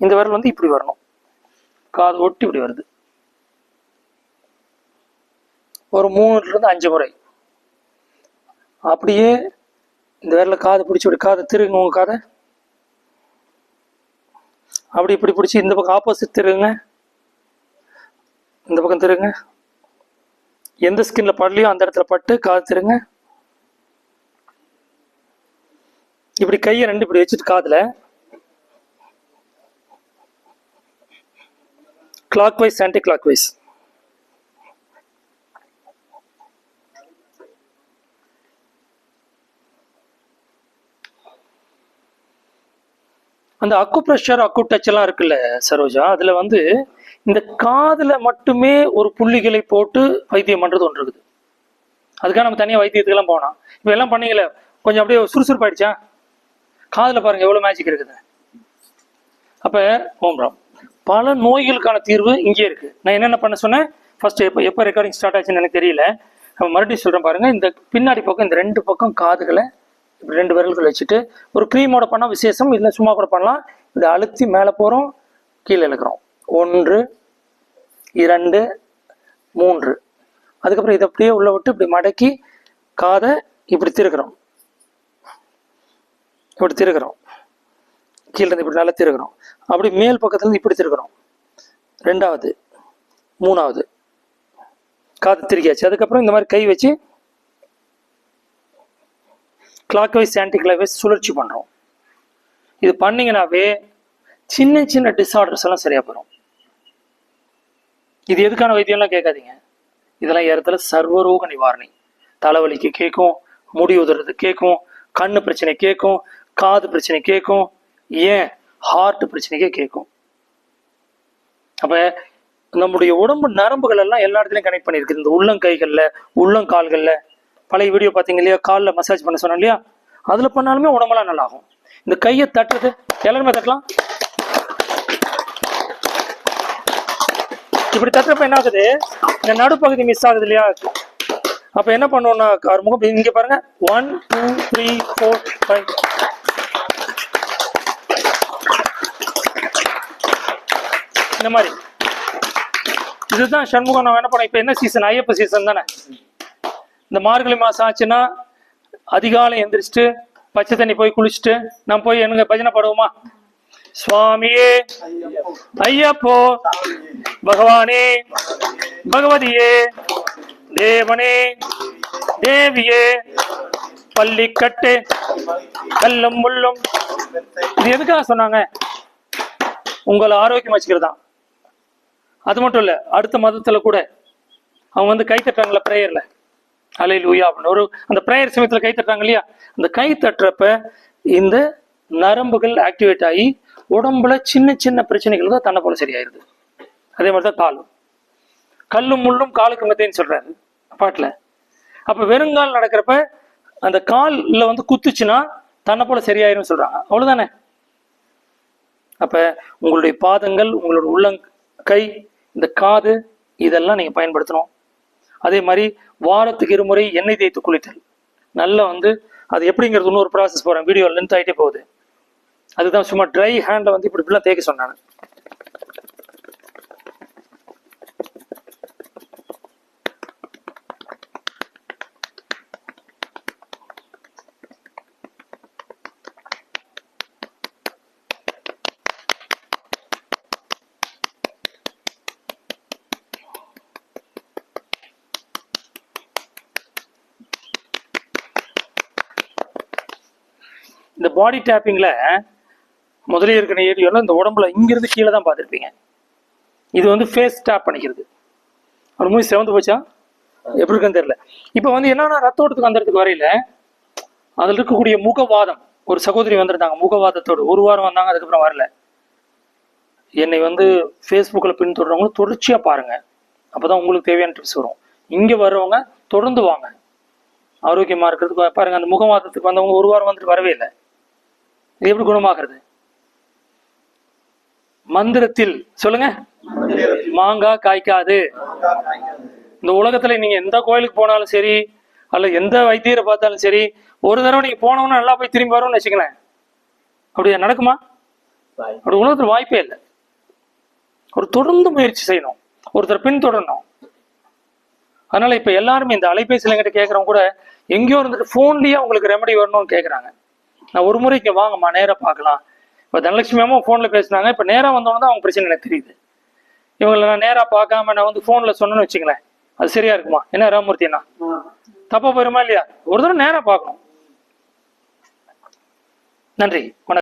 இந்த விரல் வந்து இப்படி வரணும். காது ஒட்டி இப்படி வருது. ஒரு மூணுலேருந்து அஞ்சு முறை. அப்படியே இந்த விரல காது பிடிச்சி இப்படி காதை திருங்க உங்கள் காதை. அப்படி இப்படி பிடிச்சி இந்த பக்கம் ஆப்போசிட் திருங்க இந்த பக்கம் திருங்க எந்த ஸ்கின்ல படலையோ அந்த இடத்துல பட்டு காது திருங்க இப்படி கையை ரெண்டு இப்படி வச்சுட்டு காதில் clockwise anti clock wise அந்த அக்கு ப்ரெஷர் அக்கு டச் எல்லாம் இருக்குல்ல சரோஜா? அதுல வந்து இந்த காதுல மட்டுமே ஒரு புள்ளிகளை போட்டு வைத்தியம் பண்றது ஒன்று இருக்குது. அதுக்காக நம்ம தனியா வைத்தியத்துக்கெல்லாம் போனோம் இப்போ எல்லாம் பண்ணீங்களே கொஞ்சம் அப்படியே சுறுசுறுப்பாயிடுச்சா? காதுல பாருங்க எவ்வளவு மேஜிக் இருக்குது. அப்ப ஓம்ராம் பல நோய்களுக்கான தீர்வு இங்கே இருக்கு. நான் என்னென்ன பண்ண சொன்னேன்? ஃபர்ஸ்ட் எப்போ எப்போ ரெக்கார்டிங் ஸ்டார்ட் ஆச்சுன்னு எனக்கு தெரியல. நம்ம மறுபடியும் சொல்கிறேன் பாருங்க. இந்த பின்னாடி பக்கம் இந்த ரெண்டு பக்கம் காதுகளை இப்படி ரெண்டு விரல்கள் வச்சுட்டு ஒரு க்ரீமோட பண்ணால் விசேஷம் இல்லை சும்மா கூட பண்ணலாம். இதை அழுத்தி மேலே போகிறோம் கீழே இழுக்கிறோம். ஒன்று இரண்டு மூன்று. அதுக்கப்புறம் இதை அப்படியே உள்ள விட்டு இப்படி மடக்கி காதை இப்படி திருக்கிறோம். இப்படி திருக்கிறோம். கீழேருந்து இப்படி நல்லா திருகிறோம் அப்படி மேல் பக்கத்துலேருந்து இப்படி திருக்கிறோம் ரெண்டாவது மூணாவது. காது திருக்கியாச்சு அதுக்கப்புறம் இந்த மாதிரி கை வச்சு clockwise anti clock wise சுழற்சி பண்ணுறோம் இது பண்ணிங்கனாவே சின்ன சின்ன டிஸார்டர்ஸ் எல்லாம் சரியாக போயிடும் இது எதுக்கான வைத்தியம்லாம் கேட்காதீங்க. இதெல்லாம் ஏறத்துல சர்வரோக நிவாரணி. தலைவலிக்கு கேட்கும் முடி உதறது கேட்கும் கண்ணு பிரச்சனை கேட்கும் காது பிரச்சனை கேட்கும் ஏன் ஹார்ட் பிரச்சனைக்கே கேட்கும். அப்ப நம்முடைய உடம்பு நரம்புகள் எல்லாம் எல்லா இடத்துலயும் கனெக்ட் பண்ணிருக்கு இந்த உள்ளங்கைகள்ல உள்ளங்கால்கள்ல. பழைய வீடியோ பாத்தீங்க இல்லையா? காலில் மசாஜ் பண்ண சொன்னோம் இல்லையா? அதுல பண்ணாலுமே உடம்பெல்லாம் நல்லா ஆகும் இந்த கையை தட்டுறது எல்லாருமே தட்டலாம். இப்படி தட்டுறப்ப என்ன ஆகுது? இந்த நடுப்பகுதி மிஸ் ஆகுது இல்லையா? அப்ப என்ன பண்ணுவோம்னா அவர் முகம் இங்க பாருங்க. One two three four five இந்த மாதிரி. இதுதான் சண்முகம் நான் என்ன பண்ணேன் இப்போ என்ன சீசன் ஐயப்ப சீசன் தானே. இந்த மார்கழி மாசம் ஆச்சுன்னா அதிகாலை எந்திரிச்சிட்டு பச்சை தண்ணி போய் குளிச்சுட்டு நான் போய் என்னங்க பஜனை பாடுவோமா? சுவாமியே ஐயப்போ பகவானே பகவதியே தேவனே தேவியே பள்ளிக்கட்டு கல்லும் முள்ளும். இது எதுக்காக சொன்னாங்க? உங்களை ஆரோக்கியம் வச்சுக்கிறது தான் அது மட்டும் இல்லை அடுத்த மதத்தில் கூட அவங்க வந்து கை தட்டுறாங்களா ப்ரேயரில் அலை லூயா அப்படின்னு. ஒரு அந்த ப்ரேயர் சமயத்தில் கை தட்டுறாங்க இல்லையா? அந்த கை தட்டுறப்ப இந்த நரம்புகள் ஆக்டிவேட் ஆகி உடம்புல சின்ன சின்ன பிரச்சனைகள் தான் தன்னை போல சரியாயிருது. அதே மாதிரி தான் காலும் கல்லும் முள்ளும் காலுக்கு மத்தேன்னு சொல்றாரு பாட்டில். அப்போ வெறுங்கால் நடக்கிறப்ப அந்த காலில் வந்து குத்துச்சுன்னா தன்னை போல சரியாயிரும் சொல்றாங்க. அவ்வளோதானே அப்போ உங்களுடைய பாதங்கள் உங்களோட உள்ளங்கை இந்த காது இதெல்லாம் நீங்கள் பயன்படுத்தணும். அதே மாதிரி வாரத்துக்கு இருமுறை எண்ணெய் தேய்த்து குளித்தல். நல்லா வந்து அது எப்படிங்கிறது இன்னொரு ப்ராசஸ் போகிறேன் வீடியோ லென்த் ஆகிட்டே போகுது. அதுதான் சும்மா ட்ரை ஹேண்டில் வந்து இப்படி இப்படிலாம் தேய்க்க சொன்னாங்க. இந்த பாடி டேப்பிங்கில் முதலே இருக்கிற ஏரியாவில் இந்த உடம்புல இங்கிருந்து கீழே தான் பார்த்துருப்பீங்க. இது வந்து ஃபேஸ் டேப் பண்ணிக்கிறது ஒரு மூவி செவந்து போச்சா? எப்படி இருக்குன்னு தெரியல. இப்போ வந்து என்னன்னா ரத்த ஓட்டத்துக்கு அந்த இடத்துக்கு வரையில அதில் இருக்கக்கூடிய முகவாதம் ஒரு சகோதரி வந்திருந்தாங்க முகவாதத்தோடு. ஒரு வாரம் வந்தாங்க அதுக்கப்புறம் வரல. என்னை வந்து ஃபேஸ்புக்கில் பின்தொடர்றவங்களும் தொடர்ச்சியாக பாருங்கள் அப்போ தான் உங்களுக்கு தேவையான டிப்ஸ் வரும். இங்கே வர்றவங்க தொடர்ந்து வாங்க. ஆரோக்கியமாக இருக்கிறதுக்கு பாருங்கள் அந்த முகவாதத்துக்கு வந்தவங்க ஒரு வாரம் வந்துட்டு வரவே இல்லை. இது எப்படி குணமாகிறது? மந்திரத்தில் சொல்லுங்க. மாங்காய் காய்க்காது. இந்த உலகத்துல நீங்க எந்த கோயிலுக்கு போனாலும் சரி அல்ல எந்த வைத்தியரை பார்த்தாலும் சரி ஒரு தடவை நீங்க போனவன நல்லா போய் திரும்பி வரும்னு வச்சுக்கலேன் அப்படியா நடக்குமா? அப்படி உலகத்துல வாய்ப்பே இல்லை. ஒரு தொடர்ந்து முயற்சி செய்யணும். ஒருத்தர் பின்தொடரணும். அதனால இப்ப எல்லாருமே இந்த அலைபேசியில் கிட்ட கேட்கறவங்க கூட எங்கேயோ இருந்துட்டு போன்லயே உங்களுக்கு ரெமெடி வரணும்னு கேட்கறாங்க நான் ஒரு முறை இங்க வாங்கம்மா நேரா பார்க்கலாம். இப்ப தனலட்சுமி அம்மா போன்ல பேசுனாங்க. இப்ப நேரா வந்தவங்க தான் அவங்க பிரச்சனை எனக்கு தெரியுது. இவங்களை நான் நேரா பார்க்காம நான் வந்து போன்ல சொன்னேன்னு வச்சுங்களேன் அது சரியா இருக்குமா? என்ன ராமூர்த்தி அண்ணா? தப்பா போயிருமா இல்லையா? ஒரு தடவை நேரா பார்க்கணும். நன்றி. வணக்கம்.